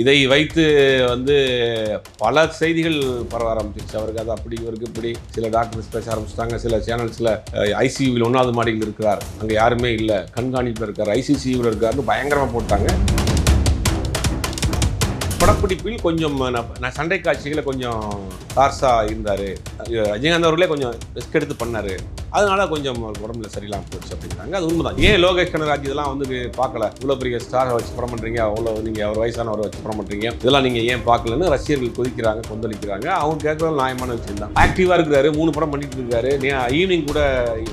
இதை வைத்து வந்து பல செய்திகள் பரவ ஆரம்பிச்சிருச்சு. அவருக்கு அது அப்படி இவருக்கு இப்படி. சில டாக்டர்ஸ் பேச ஆரம்பிச்சிட்டாங்க. சில சேனல்ஸில் ஐசியூவில் ஒன்றாவது மாடியில் இருக்கிறார். அங்கே யாருமே இல்லை. கண்காணிப்பில் இருக்கார். ஐசிசியூவில் இருக்காருன்னு பயங்கரமாக போட்டாங்க. படப்பிடிப்பில் கொஞ்சம் நான் சண்டை காட்சிகளை கொஞ்சம் கார்ஸா இருந்தார். ரஜினிகாந்த் அவர்களே கொஞ்சம் ரிஸ்க் எடுத்து பண்ணார். அதனால கொஞ்சம் உடம்புல சரியில்லாம போச்சு அப்படிங்கிறாங்க. அது உண்மைதான். ஏன் லோகேஷ் கனராஜ் இதெல்லாம் வந்து பார்க்கல? இவ்வளோ பெரிய ஸ்டாரை வச்சு படம் பண்ணுறீங்க அவ்வளோ நீங்கள் அவர் வயசானவரை வச்சு படம் பண்ணுறீங்க இதெல்லாம் நீங்கள் ஏன் பார்க்கலன்னு ரசிகர்கள் கொதிக்கிறாங்க கொந்தளிக்கிறாங்க. அவங்க கேட்கறது நியாயமான விஷயம் தான். ஆக்டிவாக இருக்கிறாரு மூணு படம் பண்ணிட்டு இருக்காரு. ஈவினிங் கூட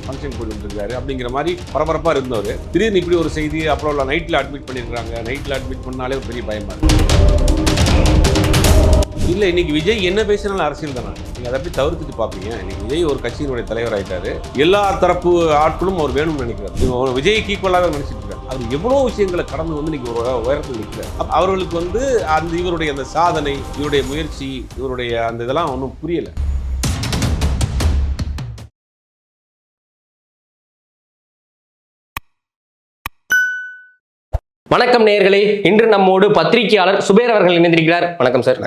ஃபங்க்ஷன் போயிட்டு இருக்காரு. அப்படிங்கிற மாதிரி பரபரப்பாக இருந்தவர். திடீர்னு இப்படி ஒரு செய்தி அப்புறம் நைட்டில் அட்மிட் பண்ணியிருக்காங்க நைட்டில் அட்மிட் பண்ணாலே ஒரு பெரிய பயமாக இருக்குது இல்லை இன்னைக்கு விஜய் என்ன பேசினாலும் அரசியல் தானே. நீங்கள் அதை எப்படி தவிர்த்துட்டு பார்ப்பீங்க? இன்னைக்கு விஜய் ஒரு கட்சியினுடைய தலைவர் ஆயிட்டாரு எல்லா தரப்பு ஆட்களும் அவர் வேணும்னு நினைக்கிறார். இவங்க விஜய்க்கு ஈக்குவலாக நினைச்சிட்டு இருக்காரு. அவர் எவ்வளோ விஷயங்களை கடந்து வந்து இன்னைக்கு ஒரு உயரத்தில் நிற்கிறார் அவர்களுக்கு வந்து அந்த இவருடைய அந்த சாதனை இவருடைய முயற்சி இவருடைய அந்த இதெல்லாம் ஒன்றும் புரியலை. வணக்கம் நேயர்களே. இன்று நம்மோடு பத்திரிகையாளர் சுபேர் அவர்கள் இணைந்திருக்கிறார். வணக்கம் சார்.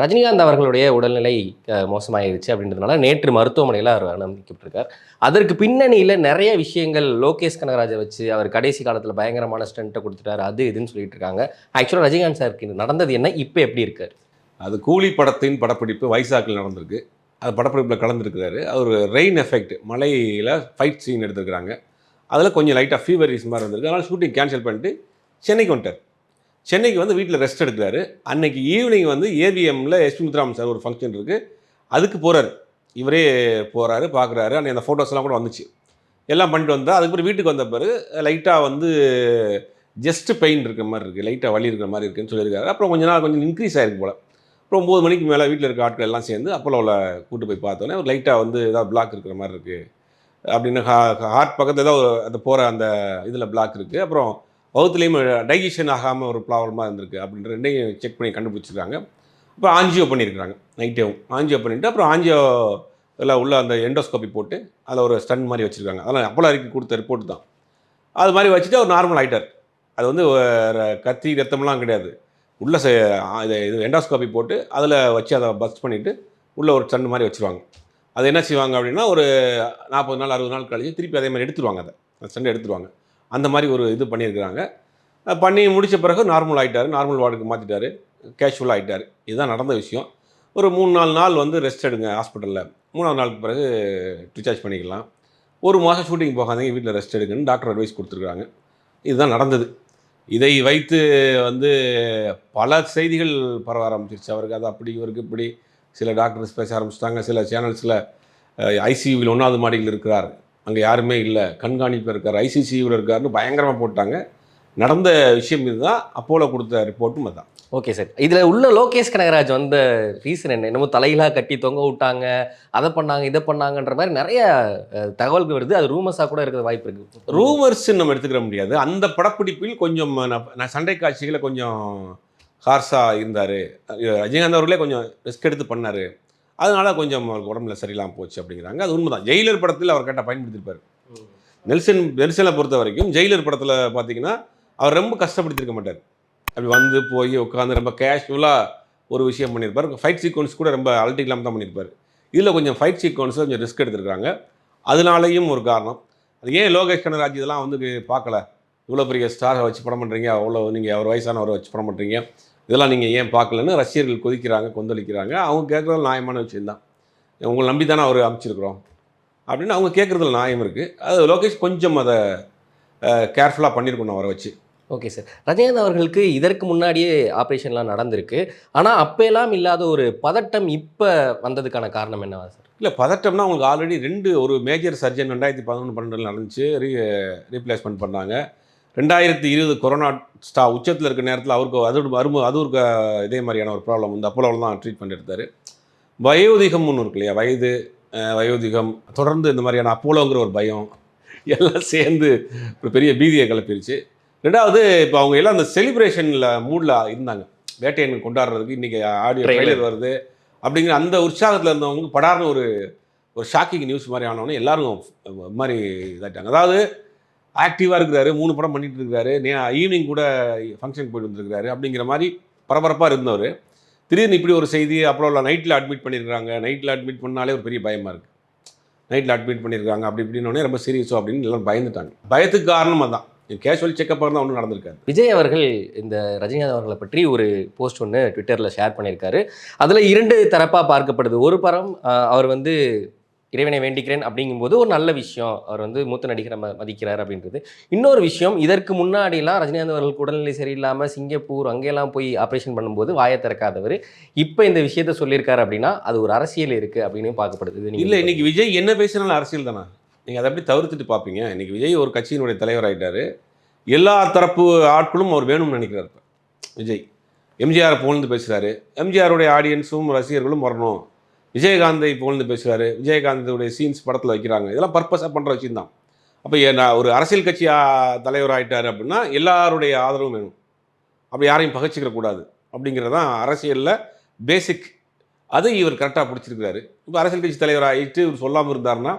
ரஜினிகாந்த் அவர்களுடைய உடல்நிலை மோசமாயிருச்சு அப்படின்றதுனால நேற்று மருத்துவமனையில் அவர் அனுமதிக்கப்பட்டிருக்கார். அதற்கு பின்னணியில் நிறைய விஷயங்கள் லோகேஷ் கனகராஜை வச்சு அவர் கடைசி காலத்தில் பயங்கரமான ஸ்டண்ட்டை கொடுத்துட்டாரு. அது இதுன்னு சொல்லிட்டு இருக்காங்க. ஆக்சுவலாக ரஜினிகாந்த் சாருக்கு நடந்தது என்ன? இப்போ எப்படி இருக்காரு? அது கூலி படத்தின் படப்பிடிப்பு வைசாக்கில் நடந்திருக்கு. அது படப்பிடிப்பில் கலந்துருக்கிறாரு. அவர் ரெயின் எஃபெக்ட் மழையில் ஃபைட் சீன் எடுத்திருக்கிறாங்க. அதில் கொஞ்சம் லைட்டாக ஃபீவரிஸ் மாதிரி இருந்திருக்கு அதனால் ஷூட்டிங் கேன்சல் பண்ணிட்டு சென்னைக்கு வந்துட்டார். சென்னைக்கு வந்து வீட்டில் ரெஸ்ட் எடுக்கிறாரு. அன்னைக்கு ஈவினிங் வந்து ஏவிஎம்மில் எஸ்பி முத்துராமன் சார் ஒரு ஃபங்க்ஷன் இருக்குது அதுக்கு போகிறாரு இவரே போகிறாரு பார்க்குறாரு அன்னைக்கு அந்த ஃபோட்டோஸ்லாம் கூட வந்துச்சு. எல்லாம் பண்ணிட்டு வந்தால் அதுக்கப்புறம் வீட்டுக்கு வந்த பிறகு லைட்டாக வந்து ஜஸ்ட் பெயின் இருக்கிற மாதிரி இருக்குது லைட்டாக வலி இருக்கிற மாதிரி இருக்குன்னு சொல்லியிருக்காரு. அப்புறம் கொஞ்ச நாள் கொஞ்சம் இன்க்ரீஸ் ஆகிருக்கு போல். அப்புறம் ஒம்பது மணிக்கு மேலே வீட்டில் இருக்க ஆட்கள் எல்லாம் சேர்ந்து அப்போலோவில் கூட்டு போய் பார்த்தோன்னே ஒரு லைட்டாக வந்து ஏதாவது பிளாக் இருக்கிற மாதிரி இருக்குது அப்படின்னு ஹா ஹார்ட் பக்கத்தில் ஏதாவது அந்த போகிற அந்த இதில் பிளாக் இருக்குது அப்புறம் வகுத்துலேயும் டைஜஷன் ஆகாமல் ஒரு ப்ராப்ளமாக இருந்திருக்கு அப்படின்ற ரெண்டையும் செக் பண்ணி கண்டுபிடிச்சிருக்காங்க. அப்புறம் ஆஞ்சியோ பண்ணியிருக்கிறாங்க நைட்டேவும் ஆஞ்சியோ பண்ணிவிட்டு அப்புறம் ஆஞ்சியோ இல்லை உள்ள அந்த எண்டோஸ்கோபி போட்டு அதில் ஒரு ஸ்டன் மாதிரி வச்சுருக்காங்க. அதெல்லாம் அப்போலாம் அறிக்கை கொடுத்த ரிப்போர்ட் தான். அது மாதிரி வச்சுட்டு அவர் நார்மல் ஆகிட்டார் அது வந்து கத்தி ரத்தம்லாம் கிடையாது. உள்ள இது இது எண்டோஸ்கோபி போட்டு அதில் வச்சு அதை பஸ்ட் பண்ணிவிட்டு உள்ள ஒரு ஸ்டன் மாதிரி வச்சுருவாங்க. அது என்ன செய்வாங்க அப்படின்னா ஒரு நாற்பது நாள் அறுபது நாள் கழிச்சு திருப்பி அதே மாதிரி எடுத்துருவாங்க அதை. அந்த ஸ்டன் எடுத்துருவாங்க. அந்த மாதிரி ஒரு இது பண்ணியிருக்கிறாங்க. பண்ணி முடிச்ச பிறகு நார்மல் ஆகிட்டார் நார்மல் வார்டுக்கு மாற்றிட்டாரு கேஷுவல் ஆகிட்டார் இதுதான் நடந்த விஷயம். ஒரு மூணு நாலு நாள் வந்து ரெஸ்ட் எடுங்க ஹாஸ்பிட்டலில் மூணாவது நாளுக்கு பிறகு டிஸ்சார்ஜ் பண்ணிக்கலாம். ஒரு மாதம் ஷூட்டிங் போகாதீங்க வீட்டில் ரெஸ்ட் எடுங்கன்னு டாக்டர் அட்வைஸ் கொடுத்துருக்காங்க இதுதான் நடந்தது. இதை வைத்து வந்து பல செய்திகள் பரவ ஆரம்பிச்சிருச்சு. அவருக்கு அது அப்படி இவருக்கு இப்படி. சில டாக்டர்ஸ் பேச ஆரம்பிச்சிட்டாங்க. சில சேனல்ஸில் ஐசியூவில் ஒன்றாவது மாடியில் இருக்கிறார். அங்கே யாருமே இல்லை. கண்காணிப்பில் இருக்கார் ஐசிசியூவில் இருக்காருன்னு பயங்கரமாக போட்டாங்க. நடந்த விஷயம் இதுதான். அப்போலோ கொடுத்த ரிப்போர்ட்டும் அதுதான். Okay sir. இதில் உள்ள லோகேஷ் கனகராஜ் வந்த ரீசன் என்ன? என்னமோ தலையிலாக கட்டி தொங்க விட்டாங்க. அதை பண்ணாங்க இதை பண்ணாங்கன்ற மாதிரி நிறைய தகவல்கள் வருது. அது ரூமஸாக கூட இருக்கிற வாய்ப்பு இருக்கு. ரூமர்ஸ் நம்ம எடுத்துக்கிற முடியாது. அந்த படப்பிடிப்பில் கொஞ்சம் நான் நான் சண்டை காட்சிகளை கொஞ்சம் ஹார்ஸாக இருந்தார். ரஜினிகாந்த் அவர்களே கொஞ்சம் ரிஸ்க் எடுத்து பண்ணார். அதனால கொஞ்சம் அவருக்கு உடம்புல சரியில்லாமல் போச்சு அப்படிங்கிறாங்க. அது உண்மைதான். ஜெயிலர் படத்தில் அவர் கரெக்டாக பயன்படுத்தியிருப்பார் நெல்சன் நெல்சனை பொறுத்த வரைக்கும் ஜெயிலர் படத்தில் பார்த்தீங்கன்னா அவர் ரொம்ப கஷ்டப்படுத்திருக்க மாட்டார். அப்படி வந்து போய் உட்காந்து ரொம்ப கேஷுவலாக ஒரு விஷயம் பண்ணியிருப்பார் ஃபைட் சீக்வன்ஸ் கூட ரொம்ப அல்ட்டி இல்லாமல் தான் பண்ணியிருப்பார் இதில் கொஞ்சம் ஃபைட் சீக்வன்ஸை கொஞ்சம் ரிஸ்க் எடுத்திருக்காங்க அதனாலேயும் ஒரு காரணம். அது ஏன் லோகேஷ் கனராஜ் இதெல்லாம் வந்து பார்க்கல இவ்வளோ பெரிய ஸ்டாரை வச்சு படம் பண்ணுறீங்க அவ்வளோ நீங்கள் அவர் வயசானவரை வச்சு படம் பண்ணுறீங்க இதெல்லாம் நீங்கள் ஏன் பார்க்கலன்னு ரசிகர்கள் கொதிக்கிறாங்க கொந்தளிக்கிறாங்க. அவங்க கேட்குறது நியாயமான விஷயம்தான் உங்களை நம்பி தானே அவர் அமைச்சிருக்கிறோம் அப்படின்னு அவங்க கேட்குறதுல நியாயம் இருக்குது அது லோகேஷ் கொஞ்சம் அதை கேர்ஃபுல்லாக பண்ணியிருக்கணும் அவரை வச்சு. Okay sir. ரஜினிகாந்த் அவர்களுக்கு இதற்கு முன்னாடியே ஆப்ரேஷன்லாம் நடந்திருக்கு. ஆனால் அப்பெல்லாம் இல்லாத ஒரு பதட்டம் இப்போ வந்ததுக்கான காரணம் என்னவா சார்? இல்லை பதட்டம்னா உங்களுக்கு ஆல்ரெடி ரெண்டு ஒரு மேஜர் சர்ஜன் ரெண்டாயிரத்தி பதினொன்று பன்னெண்டில் நடந்துச்சு. ரீ ரீப்ளேஸ்மெண்ட் பண்ணாங்க. ரெண்டாயிரத்தி இருபது கொரோனா ஸ்டா உச்சத்தில் இருக்க நேரத்தில் அவருக்கு அதோட மரும அது ஒரு இதே மாதிரியான ஒரு ப்ராப்ளம் வந்து அப்போலோவில் தான் ட்ரீட்மெண்ட் எடுத்தார் வயோதிகம்னு இருக்கு இல்லையா? வயது வயோதிகம் தொடர்ந்து இந்த மாதிரியான அப்போலோங்கிற ஒரு பயம் எல்லாம் சேர்ந்து ஒரு பெரிய பீதியை கிளப்பிருச்சு. ரெண்டாவது இப்போ அவங்க எல்லாம் அந்த செலிப்ரேஷனில் மூடில் இருந்தாங்க. வேட்டையன் கொண்டாடுறதுக்கு இன்றைக்கி ஆடியோ. ட்ரைலர் வருது அப்படிங்கிற அந்த உற்சாகத்தில் இருந்தவங்க படார்னு ஒரு ஒரு ஷாக்கிங் நியூஸ் மாதிரி ஆனவொடனே எல்லாரும் மாதிரி இதாயிட்டாங்க. அதாவது ஆக்டிவாக இருக்கிறாரு மூணு படம் பண்ணிட்டு இருக்காரு நே ஈவினிங் கூட ஃபங்க்ஷன் போயிட்டு வந்திருக்காரு அப்படிங்கிற மாதிரி பரபரப்பாக இருந்தவர். திடீர்னு இப்படி ஒரு செய்தி அப்புறம் நைட்டில் அட்மிட் பண்ணியிருக்காங்க நைட்டில் அட்மிட் பண்ணாலே ஒரு பெரிய பயமாக இருக்குது நைட்டில் அட்மிட் பண்ணியிருக்காங்க அப்படி இப்படின்னோடனே ரொம்ப சீரியஸோ அப்படின்னு எல்லாம் பயந்துட்டாங்க. பயத்துக்கு காரணம் அதான். கேஷுவல் செக்கப் தான் ஒன்றும் நடந்திருக்காது. விஜய் அவர்கள் இந்த ரஜினிகாந்த் அவர்களை பற்றி ஒரு போஸ்ட் ஒன்று ட்விட்டரில் ஷேர் பண்ணியிருக்காரு அதில் இரண்டு தரப்பாக பார்க்கப்படுது. ஒரு படம் அவர் வந்து இறைவனை வேண்டிக்கிறேன் அப்படிங்கும்போது ஒரு நல்ல விஷயம். அவர் வந்து மூத்த நடிகரை ம மதிக்கிறார் அப்படின்றது. இன்னொரு விஷயம் இதற்கு முன்னாடிலாம் ரஜினிகாந்த் அவர்களுக்கு உடல்நிலை சரியில்லாமல் சிங்கப்பூர் அங்கெல்லாம் போய் ஆப்ரேஷன் பண்ணும்போது வாயை திறக்காதவர். இப்போ இந்த விஷயத்த சொல்லியிருக்காரு அப்படின்னா அது ஒரு அரசியல் இருக்குது அப்படின்னு பார்க்கப்படுது. இல்லை இன்னைக்கு விஜய் என்ன பேசினாலும் அரசியல் தானே? நீங்கள் அதை அப்படி தவிர்த்துட்டு பார்ப்பீங்க? இன்னைக்கு விஜய் ஒரு கட்சியினுடைய தலைவர் ஆயிட்டாரு. எல்லா தரப்பு ஆட்களும் அவர் வேணும்னு நினைக்கிறார். விஜய். எம்ஜிஆர் புகழ்ந்து பேசுகிறாரு எம்ஜிஆருடைய ஆடியன்ஸும் ரசிகர்களும் வரணும். விஜயகாந்தை புகழ்ந்து பேசுகிறாரு விஜயகாந்தோடைய சீன்ஸ் படத்தில் வைக்கிறாங்க. இதெல்லாம் பர்பஸாக பண்ணுற விஷயம் தான் அப்போ நான் ஒரு அரசியல் கட்சி தலைவர் ஆகிட்டார் அப்படின்னா எல்லாருடைய ஆதரவும் வேணும். அப்படி யாரையும் பகைச்சிக்கிற கூடாது அப்படிங்கிறது தான் அரசியலில் பேசிக் அது இவர் கரெக்டாக பிடிச்சிருக்கிறாரு. இப்போ அரசியல் கட்சி தலைவர் ஆகிட்டு இவர் சொல்லாமல் இருந்தாருன்னா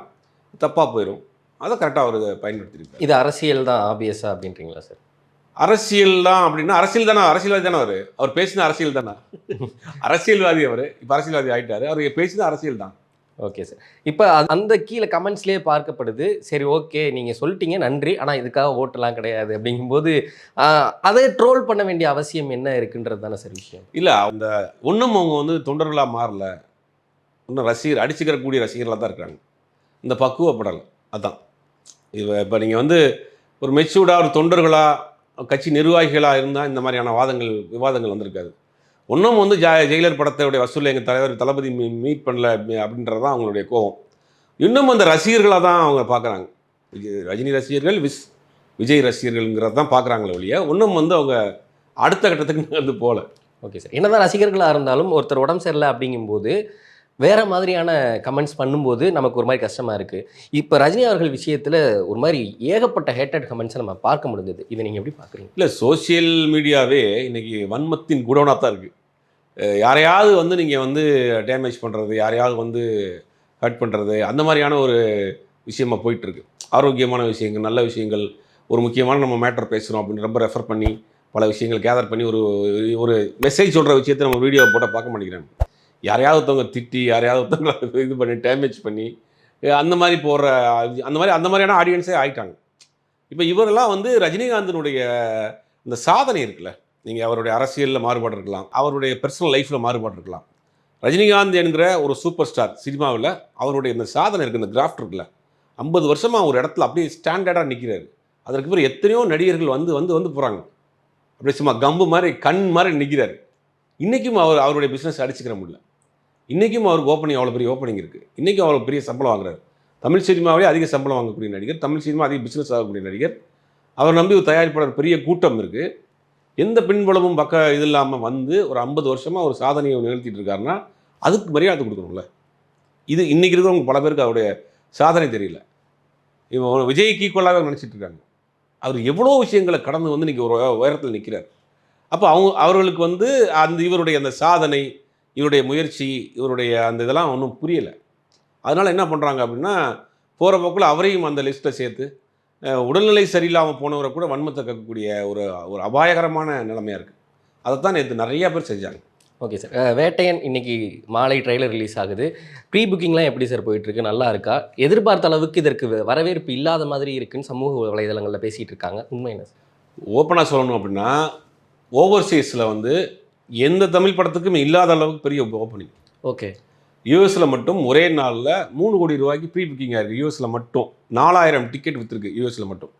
தப்பாக போயிடும் அதை கரெக்டாக அவர் பயன்படுத்தியிருக்காரு இது அரசியல் தான் ஆபியஸாக அப்படின்றீங்களா சார் அரசியல் தான் அப்படின்னா அரசியல் தானே அரசியல்வாதி தானே அவர்? அவர் பேசின அரசியல் தானே அரசியல்வாதி அவர். இப்போ அரசியல்வாதி ஆயிட்டாரு. அவர் பேசின அரசியல் தான் ஓகே சார். இப்போ அந்த கீழே கமெண்ட்ஸ்லேயே பார்க்கப்படுது. சரி ஓகே நீங்கள் சொல்லிட்டீங்க நன்றி. ஆனால் இதுக்காக ஓட்டெல்லாம் கிடையாது அப்படிங்கும்போது அதை ட்ரோல் பண்ண வேண்டிய அவசியம் என்ன இருக்குன்றது தானே சார் விஷயம்? இல்லை அந்த ஒன்றும் அவங்க வந்து தொண்டர்களாக மாறல. இன்னும் ரசிகர் அடிச்சுக்கிறக்கூடிய ரசிகர்களாக தான் இருக்காங்க. இந்த பக்குவப்படலை அதான். இப்போ இப்போ நீங்கள் வந்து ஒரு மெச்சூர்டாக ஒரு தொண்டர்களாக கட்சி நிர்வாகிகளாக இருந்தால் இந்த மாதிரியான வாதங்கள் விவாதங்கள் வந்திருக்காது. ஒன்றும் வந்து ஜா ஜெயிலர் படத்தோடைய வசூலில் எங்கள் தலைவர் தளபதி மீ மீட் பண்ணல அப்படின்றது தான் அவங்களுடைய கோபம். இன்னும் அந்த ரசிகர்களாக தான் அவங்க பார்க்குறாங்க விஜய் ரஜினி ரசிகர்கள் விஸ் விஜய் ரசிகர்கள்ங்கிறது தான் பார்க்குறாங்களே ஒழிய ஒன்றும் வந்து அவங்க அடுத்த கட்டத்துக்கு வந்து போகல ஓகே சார். என்னதான் ரசிகர்களாக இருந்தாலும் ஒருத்தர் உடம்பு சரியில்லை அப்படிங்கும்போது வேறு மாதிரியான கமெண்ட்ஸ் பண்ணும்போது நமக்கு ஒரு மாதிரி கஷ்டமாக இருக்குது இப்போ ரஜினி அவர்கள் விஷயத்தில் ஒரு மாதிரி ஏகப்பட்ட ஹேட்டட் கமெண்ட்ஸை நம்ம பார்க்க முடிஞ்சது. இதை நீங்கள் எப்படி பார்க்குறீங்க? இல்லை சோஷியல் மீடியாவே இன்றைக்கி வன்மத்தின் குடோனாக தான் இருக்குது யாரையாவது வந்து நீங்கள் வந்து டேமேஜ் பண்ணுறது யாரையாவது வந்து ஹர்ட் பண்ணுறது அந்த மாதிரியான ஒரு விஷயமாக போயிட்டுருக்கு ஆரோக்கியமான விஷயங்கள் நல்ல விஷயங்கள் ஒரு முக்கியமான நம்ம மேட்டர் பேசுகிறோம் அப்படின்னு ரொம்ப ரெஃபர் பண்ணி பல விஷயங்கள் கேதர் பண்ணி ஒரு ஒரு மெசேஜ் சொல்கிற விஷயத்தை நம்ம வீடியோ போட்டால் பார்க்க மாட்டேங்கிறாங்க. யாரையாவது ஒருத்தவங்க திட்டி யாரையாவது ஒருத்தவங்க இது பண்ணி டேமேஜ் பண்ணி அந்த மாதிரி போடுற அந்த மாதிரி அந்த மாதிரியான ஆடியன்ஸே ஆயிட்டாங்க. இப்போ இவரெல்லாம் வந்து ரஜினிகாந்தனுடைய இந்த சாதனை இருக்குல்ல. நீங்கள் அவருடைய அரசியலில் மாறுபாடு இருக்கலாம் அவருடைய பர்சனல் லைஃப்பில் மாறுபாடு இருக்கலாம். ரஜினிகாந்த் என்கிற ஒரு சூப்பர் ஸ்டார் சினிமாவில் அவருடைய இந்த சாதனை இருக்குது இந்த கிராஃப்ட் இருக்குல்ல. ஐம்பது வருஷமாக ஒரு இடத்துல அப்படியே ஸ்டாண்டர்டாக நிற்கிறாரு அதற்கு பிறகு எத்தனையோ நடிகர்கள் வந்து வந்து வந்து போகிறாங்க அப்படியே சும்மா கம்பு மாதிரி கண் மாதிரி நிற்கிறாரு இன்றைக்கும் அவர் அவருடைய பிஸ்னஸ் அடிச்சுக்கிற முடியல. இன்றைக்கும் அவருக்கு ஓப்பனிங் அவ்வளோ பெரிய ஓப்பனிங் இருக்குது இன்றைக்கும் அவ்வளோ பெரிய சம்பளம் வாங்குறாரு. தமிழ் சினிமாவிலே அதிக சம்பளம் வாங்கக்கூடிய நடிகர் தமிழ் சினிமா அதிக பிஸ்னஸ் ஆகக்கூடிய நடிகர். அவர் நம்பி ஒரு தயாரிப்பாளர் பெரிய கூட்டம் இருக்குது எந்த பின்புலமும் பக்க இது இல்லாமல் வந்து ஒரு ஐம்பது வருஷமாக ஒரு சாதனையை நிகழ்த்திட்டு இருக்காருன்னா அதுக்கு மரியாதை கொடுக்கணும்ல. இது இன்றைக்கி இருக்கிறவங்க பல பேருக்கு அவருடைய சாதனை தெரியல. இவன் விஜய்க்கு ஈக்குவலாகவே நினச்சிட்டு இருக்காங்க. அவர் எவ்வளோ விஷயங்களை கடந்து வந்து இன்றைக்கி ஒரு உயரத்தில் நிற்கிறார் அப்போ அவங்க அவர்களுக்கு வந்து அந்த இவருடைய அந்த சாதனை இவருடைய முயற்சி இவருடைய அந்த இதெல்லாம் ஒன்றும் புரியலை. அதனால் என்ன பண்ணுறாங்க அப்படின்னா போகிற போக்கில் அவரையும் அந்த லிஸ்ட்டில் சேர்த்து உடல்நிலை சரியில்லாமல் போனவரை கூட வன்மத்தை கக்கக்கூடிய ஒரு ஒரு அபாயகரமான நிலைமையாக இருக்குது அதைத்தான் நேற்று நிறைய பேர் செஞ்சாங்க. Okay sir. வேட்டையன் இன்னைக்கு மாலை ட்ரெய்லர் ரிலீஸ் ஆகுது. ப்ரீ புக்கிங்லாம் எப்படி சார் போயிட்டு இருக்கு நல்லா இருக்கா? எதிர்பார்த்த அளவுக்கு இதற்கு வரவேற்பு இல்லாத மாதிரி இருக்குன்னு சமூக வலைதளங்களில் பேசிட்டு இருக்காங்க. உண்மை என்ன சார்? ஓப்பனாக சொல்லணும் அப்படின்னா ஓவர்சீஸில் வந்து எந்த தமிழ் படத்துக்கும் இல்லாத அளவுக்கு பெரிய ஓப்பனிங் ஓகே. யூஎஸில் மட்டும் ஒரே நாளில் மூணு கோடி ரூபாய்க்கு ப்ரீ புக்கிங் ஆயிருக்கு யூஎஸில் மட்டும் நாலாயிரம் டிக்கெட் விற்றுருக்கு யூஎஸில் மட்டும்.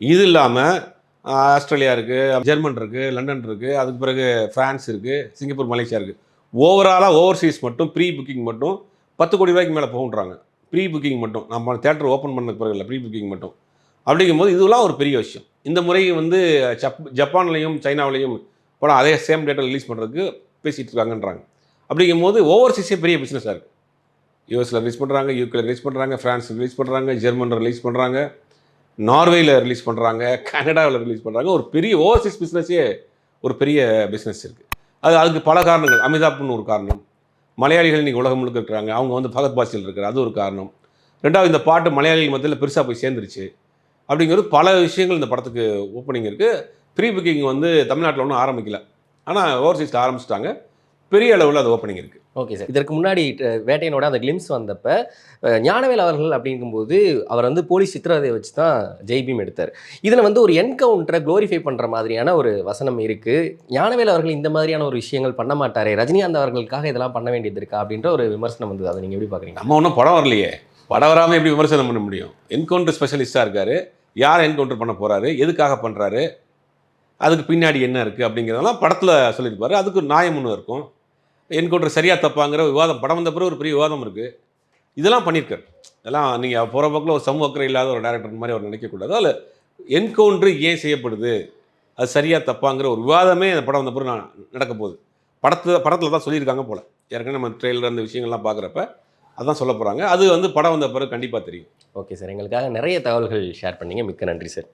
இது இல்லாமல் ஆஸ்திரேலியா இருக்குது ஜெர்மன் இருக்குது லண்டன் இருக்குது அதுக்கு பிறகு ஃப்ரான்ஸ் இருக்குது சிங்கப்பூர் மலேசியா இருக்குது ஓவராலாக ஓவர்சீஸ் மட்டும் ப்ரீ புக்கிங் மட்டும் பத்து கோடி ரூபாய்க்கு மேலே போகுன்றாங்க. ப்ரீ புக்கிங் மட்டும் நம்ம தேட்டர் ஓப்பன் பண்ண பிறகு இல்லை ப்ரீ புக்கிங் மட்டும். அப்படிங்கும்போது இதெல்லாம் ஒரு பெரிய விஷயம். இந்த முறை வந்து ஜப் ஜப்பான்லேயும் சைனாவிலையும் படம் அதே சேம் டேட்டில் ரிலீஸ் பண்ணுறதுக்கு பேசிகிட்டு இருக்காங்கன்றாங்க. அப்படிங்கும்போது ஓவர்சீஸே பெரிய பிஸ்னஸாக இருக்குது யூஎஸில் ரிலீஸ் பண்ணுறாங்க யூகேல ரிலீஸ் பண்ணுறாங்க ஃப்ரான்ஸ் ரிலீஸ் பண்ணுறாங்க ஜெர்மனில் ரிலீஸ் பண்ணுறாங்க நார்வேயில் ரிலீஸ் பண்ணுறாங்க கனடாவில் ரிலீஸ் பண்ணுறாங்க ஒரு பெரிய ஓவர்சீஸ் பிஸ்னஸே ஒரு பெரிய பிஸ்னஸ் இருக்குது அது அதுக்கு பல காரணங்கள். அமிதாப்னு ஒரு காரணம். மலையாளிகள் இன்றைக்கி உலகம் முழுக்க இருக்கிறாங்க. அவங்க வந்து பகத் பாசியில் இருக்கிற அது ஒரு காரணம். ரெண்டாவது இந்த பாட்டு மலையாளிகள் மத்தியில் பெருசாக போய் சேர்ந்துருச்சு. அப்படிங்கிறது பல விஷயங்கள் இந்த படத்துக்கு ஓப்பனிங் இருக்குது ப்ரீ புக்கிங் வந்து தமிழ்நாட்டில் ஒன்றும் ஆரம்பிக்கல. ஆனால் ஓவர்சீஸில் ஆரம்பிச்சிட்டாங்க. பெரிய அளவில் அது ஓப்பனிங் இருக்குது ஓகே சார் இதற்கு முன்னாடி வேட்டையனோட அந்த கிளிம்ஸ் வந்தப்ப ஞானவேல் அவர்கள் அப்படிங்கும்போது அவர் வந்து போலீஸ் சித்திரவதையை வச்சு தான் ஜெய்பீம் எடுத்தார். இதில் வந்து ஒரு என்கவுண்டரை க்ளோரிஃபை பண்ணுற மாதிரியான ஒரு வசனம் இருக்குது ஞானவேல் அவர்கள் இந்த மாதிரியான ஒரு விஷயங்கள் பண்ண மாட்டாரே ரஜினிகாந்த் அவர்களுக்காக இதெல்லாம் பண்ண வேண்டியது இருக்கா அப்படின்ற ஒரு விமர்சனம் வந்தது. அதை நீங்கள் எப்படி பார்க்குறீங்க? நம்ம ஒன்றும் படம் வரலையே. படம் வராமல் எப்படி விமர்சனம் பண்ண முடியும்? என்கவுண்டர் ஸ்பெஷலிஸ்ட்டாக இருக்கார். யார் என்கவுண்டர் பண்ண போகிறாரு எதுக்காக பண்ணுறாரு அதுக்கு பின்னாடி என்ன இருக்குது அப்படிங்கிறதெல்லாம் படத்தில் சொல்லியிருப்பார். அதுக்கு நியாயம் ஒன்று இருக்கும். என்கவுண்டர் சரியாக தப்பாங்கிற விவாதம் படம் வந்த பிறகு ஒரு பெரிய விவாதம் இருக்குது இதெல்லாம் பண்ணியிருக்காரு. இதெல்லாம் நீங்கள் போகிற பக்கம் ஒரு சமூக அக்கறை இல்லாத ஒரு டேரக்டர் மாதிரி அவர் நினைக்கக்கூடாது. அதில் என்கவுண்ட்ரு ஏன் செய்யப்படுது? அது சரியாக தப்பாங்கிற ஒரு விவாதமே அந்த படம் வந்த பிறகு நான் நடக்க போகுது. படத்தில் படத்தில் தான் சொல்லியிருக்காங்க போல். ஏற்கனவே நம்ம ட்ரெயிலர் அந்த விஷயங்கள்லாம் பார்க்குறப்ப அதான் சொல்ல போகிறாங்க அது வந்து படம் வந்த பிறகு கண்டிப்பாக தெரியும். ஓகே சார் எங்களுக்காக நிறைய தகவல்கள் ஷேர் பண்ணீங்க. மிக்க நன்றி சார்